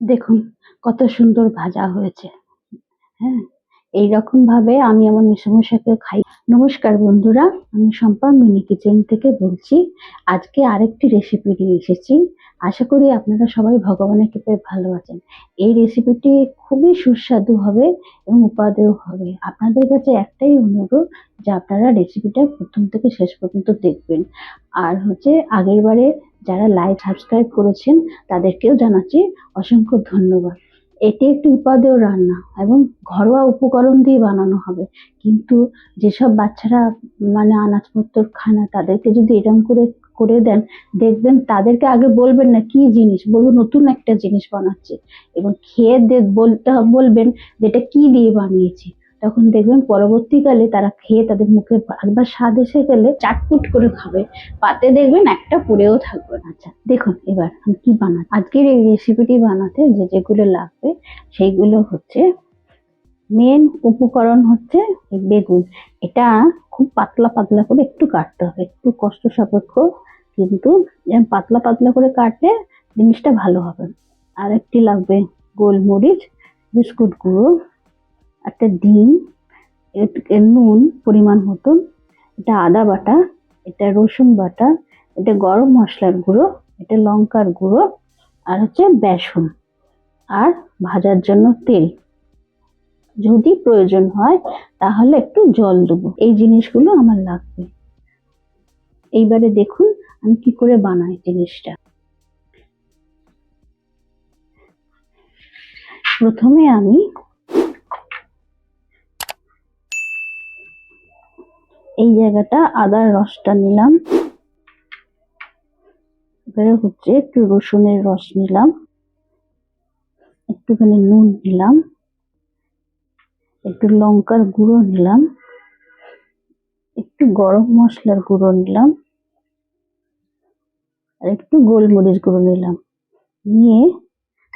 দেখুন, কত সুন্দর ভাজা হয়েছে। হ্যাঁ এইরকম ভাবে আমি আমার মেসোমশাইকে খাই। নমস্কার বন্ধুরা, আমি শম্পা মিনি কিচেন থেকে বলছি। আজকে আরেকটি রেসিপি নিয়ে এসেছি। আশা করি আপনারা সবাই ভগবানের কৃপায় ভালো আছেন। এই রেসিপিটি খুবই সুস্বাদু হবে এবং উপাদেয় হবে। আপনাদের কাছে একটাই অনুরোধ, যে আপনারা রেসিপিটা প্রথম থেকে শেষ পর্যন্ত দেখবেন। আর হচ্ছে আগের বারে যারা লাইক সাবস্ক্রাইব করেছেন, তাদেরকেও জানাচ্ছি অসংখ্য ধন্যবাদ। এটি একটি উপাদেয় রান্না এবং ঘরোয়া উপকরণ দিয়ে বানানো হবে। কিন্তু যেসব বাচ্চারা মানে আনাজপত্র খায় না, তাদেরকে যদি এরকম করে করে দেন, দেখবেন তাদেরকে আগে বলবেন না কি জিনিস বলব নতুন একটা জিনিস বানাচ্ছি। এবং খেয়ে বলতে বলবেন যে এটা কি দিয়ে বানিয়েছি। তখন দেখবেন পরবর্তীকালে তারা খেয়ে তাদের মুখে একবার স্বাদ এসে গেলে চাটপুট করে খাবে। পাতে দেখবেন একটা পড়েও থাকবে না। আচ্ছা দেখুন এবার আমি কি বানাই আজকের এই রেসিপিটি বানাতে যে যেগুলো লাগবে, সেইগুলো হচ্ছে মেন উপকরণ হচ্ছে বেগুন। এটা খুব পাতলা পাতলা করে একটু কাটতে হবে। একটু কষ্ট সাপেক্ষ, কিন্তু পাতলা পাতলা করে কাটলে জিনিসটা ভালো হবে। আর একটি লাগবে গোলমরিচ, বিস্কুট গুঁড়ো একটা ডিম নুন পরিমাণ মতন, এটা আদা বাটা, এটা রসুন বাটা, এটা গরম মশলার গুঁড়ো, এটা লঙ্কার গুঁড়ো, আর হচ্ছে বেসন, আর ভাজার জন্য তেল। যদি প্রয়োজন হয়, তাহলে একটু জল দেবো। এই জিনিসগুলো আমার লাগবে। এইবারে দেখুন আমি কি করে বানাই জিনিসটা। প্রথমে আমি এই জায়গাটা আদার রসটা নিলাম। এবারে হচ্ছে একটু রসুনের রস নিলাম। একটুখানি নুন নিলাম। একটু লঙ্কার গুঁড়ো নিলাম। একটু গরম মশলার গুঁড়ো নিলাম। আর একটু গোলমরিচ গুঁড়ো নিলাম। নিয়ে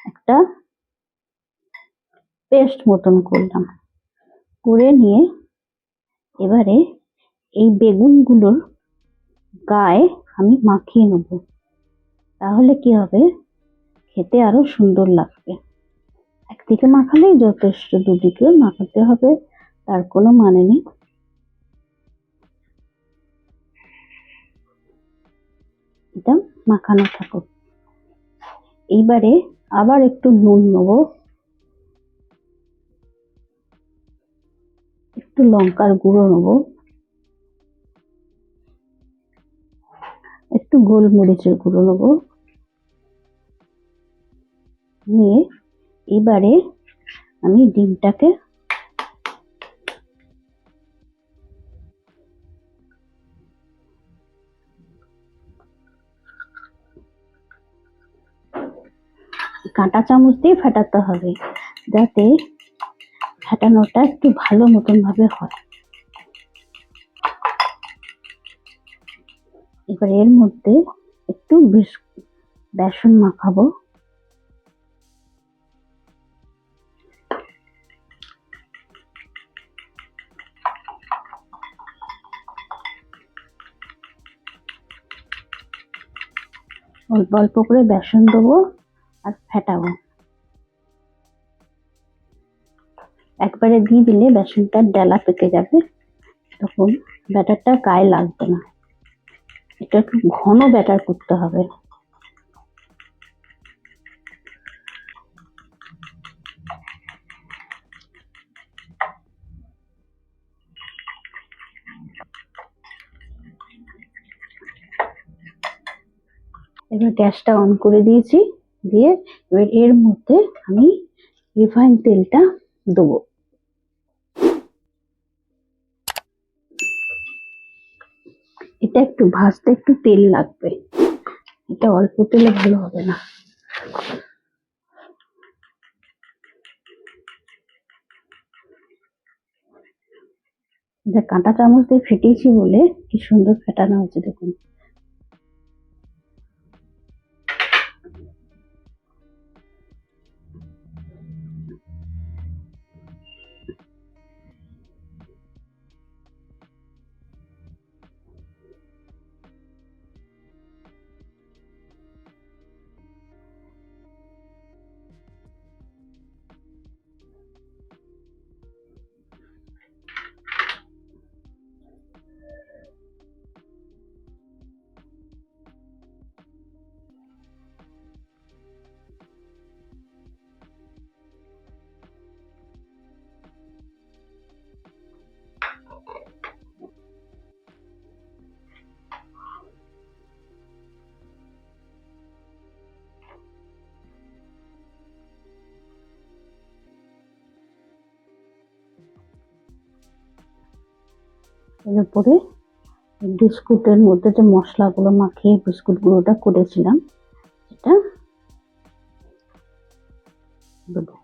একটা পেস্ট মতন করলাম। করে নিয়ে এবারে এই বেগুনগুলোর গায়ে আমি মাখিয়ে নেব। তাহলে কি হবে? খেতে আরও সুন্দর লাগবে। একদিকে মাখালেই যথেষ্ট, দুদিকেও মাখাতে হবে, তার কোনো মানে নেই। এটা মাখানো থাকুক। এইবারে আবার একটু নুন নেব। একটু লঙ্কার গুঁড়ো নেব। গোলমরিচের গুঁড়ো নেব। নিয়ে এবারে আমি ডিমটাকে কাঁটা চামচ দিয়ে ফেটাতে হবে, যাতে ফেটানোটা একটু ভালো মতন ভাবে হয়। এবার এর মধ্যে একটু বিস- বেসন মাখাবো। অল্প অল্প করে বেসন দেবো আর ফেটাবো। একবারে দিয়ে দিলে বেসনটা ডেলা পেকে যাবে। তখন ব্যাটারটা গায়ে লাগবে না। এটা একটু ঘন ব্যাটার করতে হবে। এবার গ্যাসটা অন করে দিয়েছি, দিয়ে এবার এর মধ্যে আমি রিফাইন তেলটা দেবো। এটা একটু ভাজতে একটু তেল লাগবে। এটা অল্প তেলে ভালো হবে না। কাঁটা চামচ দিয়ে ফেটিয়েছি বলে কি সুন্দর ফেটানো হচ্ছে দেখুন। এর উপরে বিস্কুটের মধ্যে যে মশলাগুলো মাখিয়ে বিস্কুট গুঁড়োটা করেছিলাম সেটা দেবো।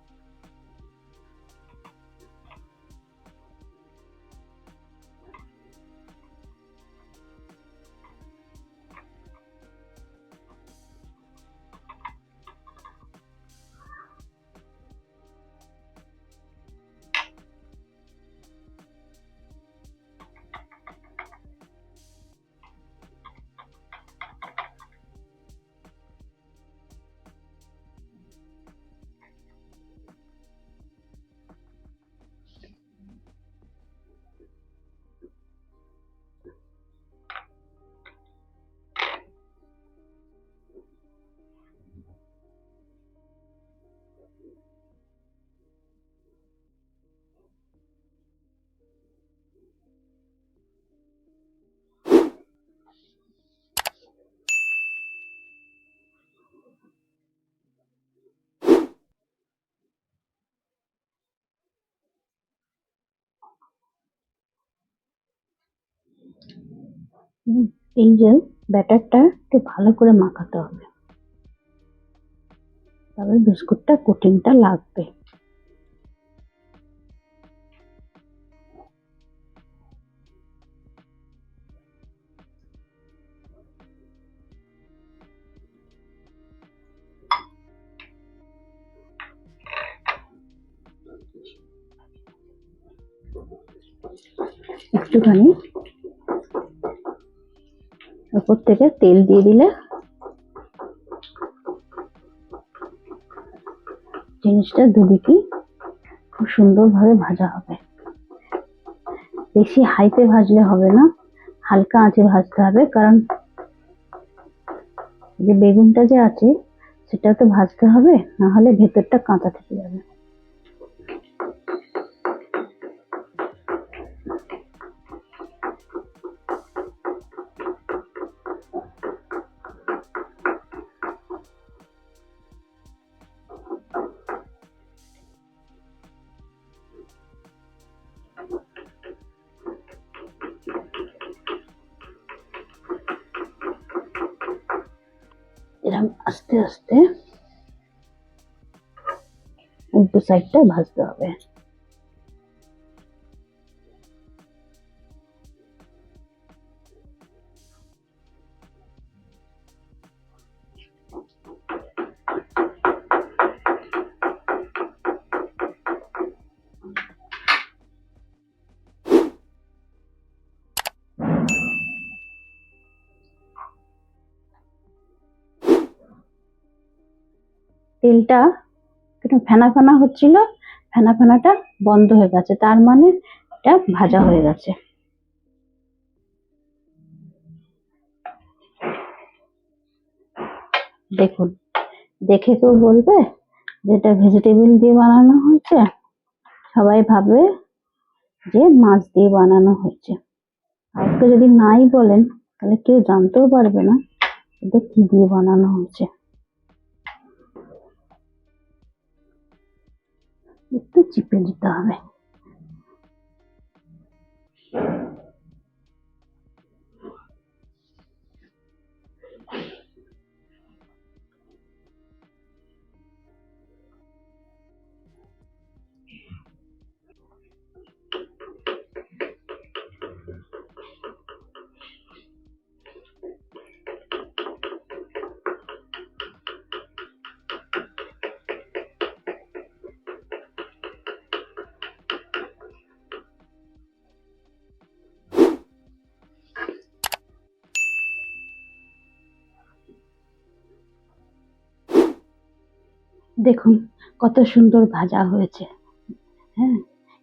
এই যে ব্যাটারটা একটু ভালো করে মাখাতে হবে। তবে বিস্কুটটা কোটিংটা লাগবে। একটুখানি উপর থেকে তেল দিয়ে দিলে জিনিসটা দুদিকেই খুব সুন্দরভাবে ভাজা হবে। বেশি হাইতে ভাজলে হবে না, হালকা আঁচে ভাজতে হবে, কারণ যে বেগুনটা যে আছে সেটা তো ভাজতে হবে, না হলে ভেতরটা কাঁচা থেকে যাবে। এরকম আস্তে আস্তে উল্টো সাইডটা ভাজতে হবে তেলটা একটু ফেনা ফেনা হচ্ছিল, ফেনা ফেনাটা বন্ধ হয়ে গেছে, তার মানে এটা ভাজা হয়ে গেছে। দেখুন, দেখে কেউ বলবে যে এটা ভেজিটেবিল দিয়ে বানানো হয়েছে? সবাই ভাববে যে মাছ দিয়ে বানানো হয়েছে। আর কেউ যদি নাই বলেন, তাহলে কেউ জানতেও পারবে না এটা কি দিয়ে বানানো হয়েছে। Este chip en দেখুন, কত সুন্দর ভাজা হয়েছে। হ্যাঁ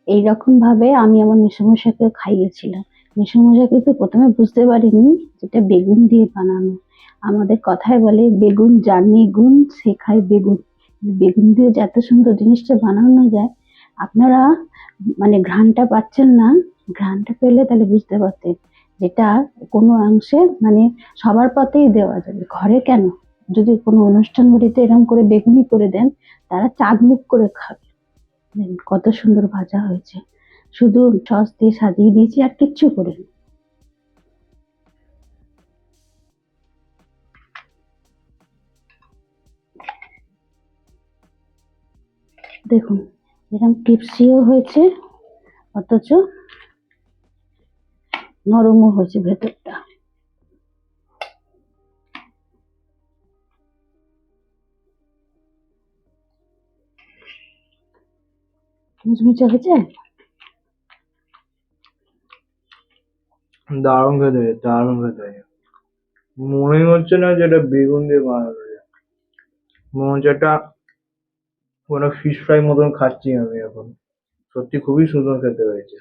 এইরকম ভাবে আমি আমার মেসোমশাইকে খাইয়েছিলাম। মেসোমশাই কিন্তু প্রথমে বুঝতে পারিনি যেটা বেগুন দিয়ে বানানো। আমাদের কথায় বলে, বেগুন জানি গুণ সে খায় বেগুন। বেগুন দিয়ে যে এত সুন্দর জিনিসটা বানানো যায়, আপনারা মানে ঘ্রাণটা পাচ্ছেন না। ঘ্রাণটা পেলে তাহলে বুঝতে পারতেন যেটা কোনো অংশে মানে সবার পথেই দেওয়া যাবে। ঘরে কেন? যদি কোনো অনুষ্ঠান বাড়িতে এরকম করে বেগুনি করে দেন, তারা চাঁদ মুখ করে খাবে। কত সুন্দর ভাজা হয়েছে। শুধু সস দিয়ে সাজিয়ে দিয়েছি আর কিচ্ছু করিনি। দেখুন এরকম টিপসিও হয়েছে, অথচ নরমও হয়েছে ভেতরটা। মুচমুচে হয়েছে দারুণ খেতে দারুণ খেতে। মনেই হচ্ছে না যেটা বেগুন দিয়ে বানানো মনে হচ্ছে একটা কোনো ফিশ ফ্রাই মতন খাচ্ছি আমি এখন। সত্যি খুবই সুন্দর খেতে হয়েছে।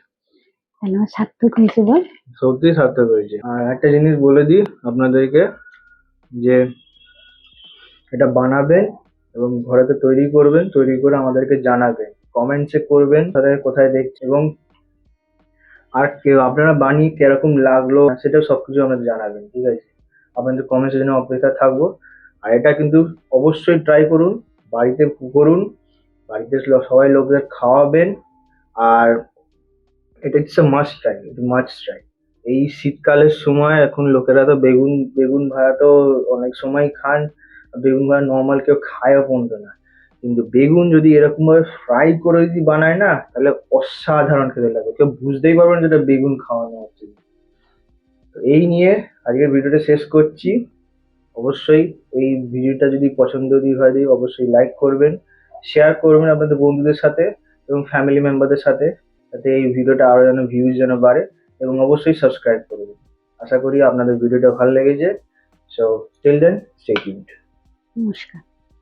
সার্থক হয়েছে বল। সত্যি সার্থক হয়েছে। আর একটা জিনিস বলে দিই আপনাদেরকে যে এটা বানাবেন এবং ঘরেতে তৈরি করবেন তৈরি করে আমাদেরকে জানাবেন। কমেন্টসে করবেন তাদের কোথায় দেখছে এবং আর কেউ, আপনারা বানিয়ে কীরকম লাগল, সেটাও সবকিছু আমাদের জানাবেন, ঠিক আছে? আপনাদের কমেন্টসের জন্য অপেক্ষা থাকব। আর এটা কিন্তু অবশ্যই ট্রাই করুন, বাড়িতে করুন, বাড়িতে সবাই লোকদের খাওয়াবেন, আর এটা it's must try must try এই শীতকালের সময় এখন লোকেরা তো বেগুন বেগুন ভাড়া তো অনেক সময় খান, বেগুন ভাড়া নর্মাল কেউ খায়ও পর্যন্ত না। কিন্তু বেগুন যদি এরকম ভাবে ফ্রাই করে যদি বানায় না, তাহলে অসাধারণ খেতে লাগবে। কেউ বুঝতেই পারবেন যেটা বেগুন খাওয়ানো হচ্ছে তো এই নিয়ে আজকের ভিডিওটা শেষ করছি। অবশ্যই এই ভিডিওটা যদি পছন্দ যদি হয়, যদি অবশ্যই লাইক করবেন শেয়ার করবেন আপনাদের বন্ধুদের সাথে এবং ফ্যামিলি মেম্বারদের সাথে, যাতে এই ভিডিওটা আরও যেন ভিউজ যেন বাড়ে এবং অবশ্যই সাবস্ক্রাইব করবেন আশা করি আপনাদের ভিডিওটা ভালো লেগেছে। সো টিল দেন স্টে নমস্কার।